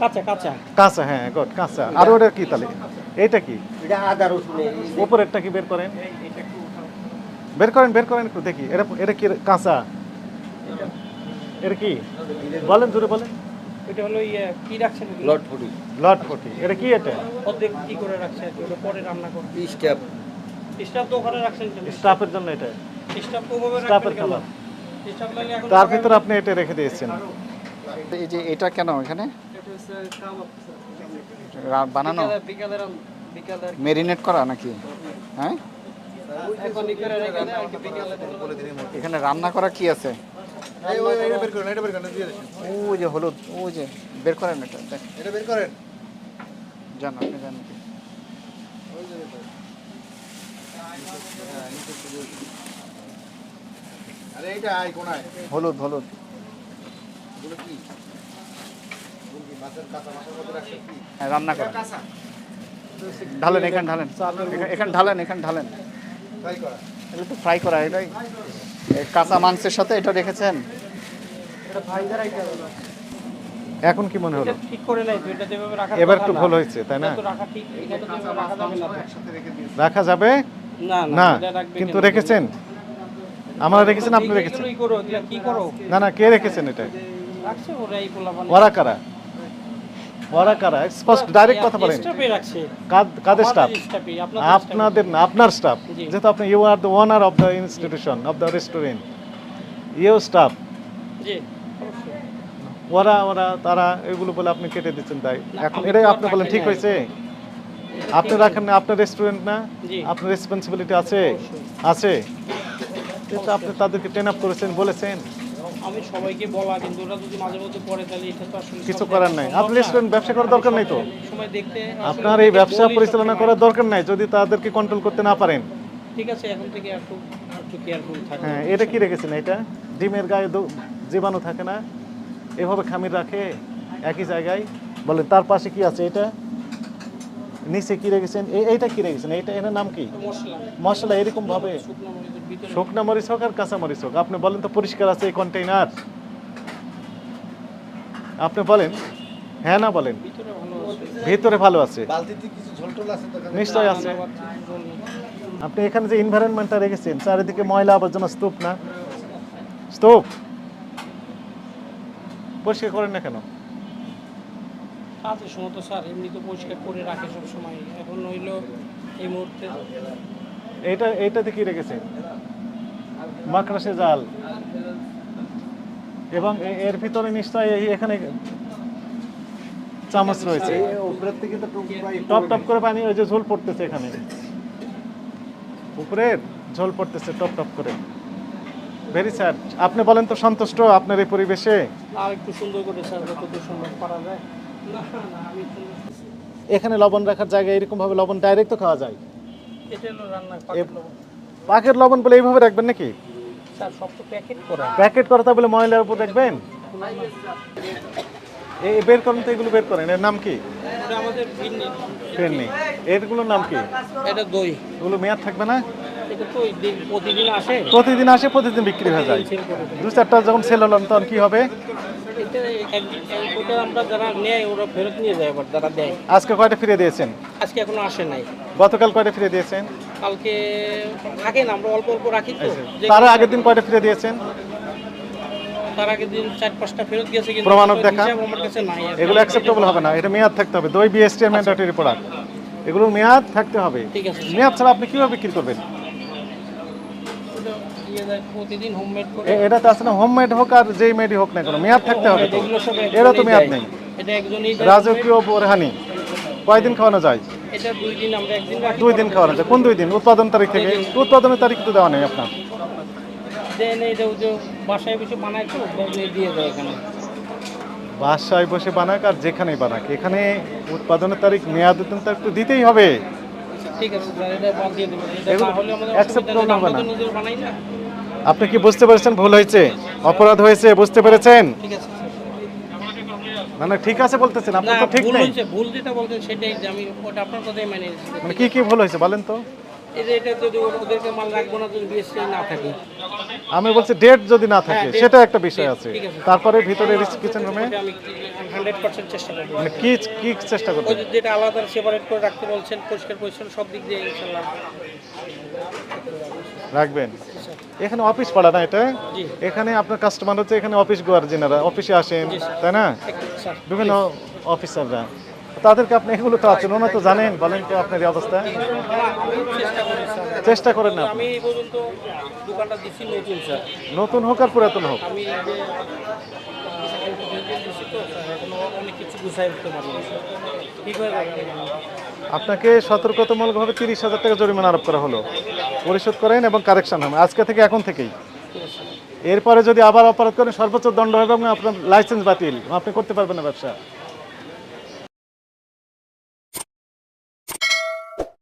কাঁচা কাঁচা। কাঁচা হ্যাঁ গুড কাঁচা। আর ওটা কি তাহলে এইটা কি? এটা আদা রসুনের উপরেরটা কি বের করেন? বের করেন বের করেন একটু দেখি। এটা এটা কি কাঁচা? এটা কি? বলেন জোরে বলেন। এটা হলো ইয়ে কি রাখছেন লট ফুটি। এটা কি এটা? অর্ধেক কি করে ওটা পরে রান্না করবে স্টেপ স্টাফ তো ওখানে রাখছেন স্টাফের জন্য এটা। স্টাফ তো ওভাবে স্টাফের খাবার স্টাফ লাগলে এখন তার ভিতরে আপনি এটা রেখে দিয়েছেন। এই যে এটা কেন এখানে? বানানো। মেরিনেট করা নাকি? হ্যাঁ? এখন রান্না করা কি আছে? ও যে হলুদ ও যে বের করেন এটা এটা বের করেন। জান আপনি জানেন কি আরে এইটা আই কোনায়? হলুদ হলুদ। কি এগুলো কি মাছের কাঁচা মাছের মধ্যে রাখছেন কি হ্যাঁ, রান্না করা ঢালেন এখানে ঢালেন। এখানে- ঢালেন এখানে ঢালেন। এগুলো তো ফ্রাই করা এটাই কাঁচা মাংসের সাথে এটা রেখেছেন? এখন কি মনে হলো? এবার একটু ভুল হয়েছে তাই না? রাখা যাবে? না না কিন্তু কেন? রেখেছেন? আমরা রেখেছেন আপনি রেখেছেন? কি করো না না কে রেখেছেন এটা? রাখছে ওরা কারা? ওরা কারা? স্পষ্ট ডাইরেক্ট কথা বলেন। কাদ- কাদের স্টাফ আপনাদের না আপনার স্টাফ যেহেতু আপনি you are the owner of the institution of the restaurant you staff ওরা ওরা তারা এগুলো বলে আপনি কেটে দিচ্ছেন তাই। এখন এটাই আপনি বলেন ঠিক হয়েছে? আপনি রাখেন না আপনার রেস্টুরেন্ট না? আপনার রেসপন্সিবিলিটি আছে? আছে? আপনি তাদেরকে ট্রেন আপ করেছেন বলেছেন? আমি সবাইকে বলা কিন্তু ওরা যদি মাঝে মধ্যে করে তাহলে এটা তো আসলে কিছু করার নাই। আপনি। ব্যবসা করার দরকার নেই তো? সময় দেখতে আপনার এই ব্যবসা পরিচালনা করার দরকার নাই। যদি তাদেরকে কন্ট্রোল করতে না পারেন। ঠিক আছে এখন থেকে একটু একটু কেয়ারফুল থাকবে হ্যাঁ এটা কি রেখেছেন এটা? ডিমের গায়ে জীবাণু থাকে না? এভাবে খামির রাখে একই জায়গায়। বলেন তার পাশে কি আছে এটা? নিচে কি রেখেছেন? এই এইটা কি রেখেছেন? এইটা এটার নাম কি? মশলা। এরকম ভাবে? শুকনো মরিচ হোক আর কাঁচা মরিচ হোক। আপনি বলেন তো পরিষ্কার আছে এই কন্টেইনার আপনি বলেন। হ্যাঁ না বলেন। ভিতরে ভালো আছে? নিশ্চয় আছে। আপনি এখানে যে এনভায়রনমেন্টটা রেখেছেন চারিদিকে ময়লা আবর্জনা স্তূপ না? স্তূপ? পরিষ্কার করেন না কেন? কাজের সময় তো স্যার এমনি তো পরিষ্কার করে রাখে সব সময় এখন হইল এই মুহূর্তে। এইটা এইটাতে কি রেখেছেন মাকড়াসে জাল। এবং এর ভিতরে নিশ্চয়ই এই এখানে চামচ রয়েছে। টপ টপ করে পানি ওই যে ঝোল পড়তেছে এখানে। উপরের ঝোল পড়তেছে টপ টপ করে। ভেরি স্যার আপনি বলেন তো সন্তুষ্ট আপনার এই পরিবেশে? আর একটু সুন্দর করে স্যার যতদূর সম্ভব পারা যায়। এখানে লবণ রাখার জায়গায় এরকম ভাবে লবণ ডাইরেক্ট তো খাওয়া যায়? পাকের লবণ। বলে এইভাবে রাখবেন নাকি? প্যাকেট করা। প্যাকেট তা বলে ময়লার উপর রাখবেন? এই বের করেন তো এগুলো বের করেন। এর নাম কি? নাম কি? এটা দই। এগুলো মেয়াদ থাকবে না? প্রতিদিন আসে। প্রতিদিন আসে প্রতিদিন বিক্রি হয়ে যায়। দু চারটা যখন সেল হলাম তখন কি হবে? ওটা আমরা যারা নেয় ওরা ফেরত নিয়ে যায় আবার যারা দেয়। আজকে কয়টা ফিরে দিয়েছেন? আজকে এখনও আসে নাই। গতকাল কয়টা ফিরে দিয়েছেন? কালকে থাকে না আমরা অল্প অল্প রাখি তো। তার আগের দিন কয়টা ফিরে দিয়েছেন? তার আগের দিন চার পাঁচটা ফেরত গেছে কিন্তু প্রমাণক দেখা? আমার কাছে নাই এগুলো অ্যাকসেপ্টেবল হবে না এটা মেয়াদ থাকতে হবে। দই বিএসটি এর ম্যান্ডেটরি প্রোডাক্ট এগুলোর মেয়াদ থাকতে হবে। ঠিক আছে মেয়াদ ছাড়া আপনি কীভাবে বিক্রি করবেন? প্রতিদিন হোমমেড করে এটা তো আসলে হোমমেড হোক আর যেই মেডই হোক না কেন মেয়াদ থাকতে হবে তো। এরও তো মেয়াদ নেই। এটা একজনই রাজকীয় বোরহানি কয়দিন খাওয়ানো যায়? এটা দুই দিন আমরা একদিন দুই দিন খাওয়ানো যায়। কোন দুই দিন? উৎপাদন তারিখ থেকে। উৎপাদনের তারিখ তো দেওয়া নেই আপনার। দেন এটা যে বাসায় বসে বানায় তো দিয়ে দেয় এখানে। বাসায় বসে বানাক আর যেখানেই বানাক। এখানে উৎপাদনের তারিখ মেয়াদ তারিখ তো দিতেই হবে। ঠিক আছে স্যার এটা বাদ দিয়ে দেবেন এটা না হলে আমাদের acceptable অসুবিধা হবে না। বানাই না। আপনি কি বুঝতে পেরেছেন ভুল হয়েছে? অপরাধ হয়েছে বুঝতে পেরেছেন? না না ঠিক আছে বলতেছেন আপনার তো ঠিক নেই। ভুল যেটা বলছেন সেটাই আমি ওটা আপনার কথাই মানে মানে কি কি ভুল হয়েছে বলেন তো। আমি বলছি ডেট যদি না থাকে হ্যাঁ, সেটা একটা বিষয় আছে। তারপরে ভিতরে কিচেন রুমে চেষ্টা মানে কি কি চেষ্টা ওই করবেন যেটা আলাদা সেপারেট করে রাখতে বলছেন পরিষ্কার পরিচ্ছন্ন সব দিক দিয়ে রাখবেন। এখানে অফিস পড়া না এটা? এখানে আপনার কাস্টমার হচ্ছে এখানে অফিস গার্জেনারা অফিসে আসেন তাই না? বিভিন্ন অফিসাররা তাদেরকে আপনি এগুলো তো আছেন ওনা তো জানেন বলেন তো আপনার এই অবস্থা। চেষ্টা করেন না আমি পর্যন্ত দোকানটা দিচ্ছি নতুন স্যার। নতুন হোক আর পুরাতন হোক। আমি আপনাকে সতর্কতামূলকভাবে তিরিশ হাজার টাকা জরিমানা আরোপ করা হলো। পরিশোধ করেন এবং কারেকশন হবে আজকে থেকে এখন থেকেই। এরপরে যদি আবার অপরাধ করেন, সর্বোচ্চ দণ্ড হবে এবং আপনার লাইসেন্স বাতিল। আপনি করতে পারবেন না ব্যবসা।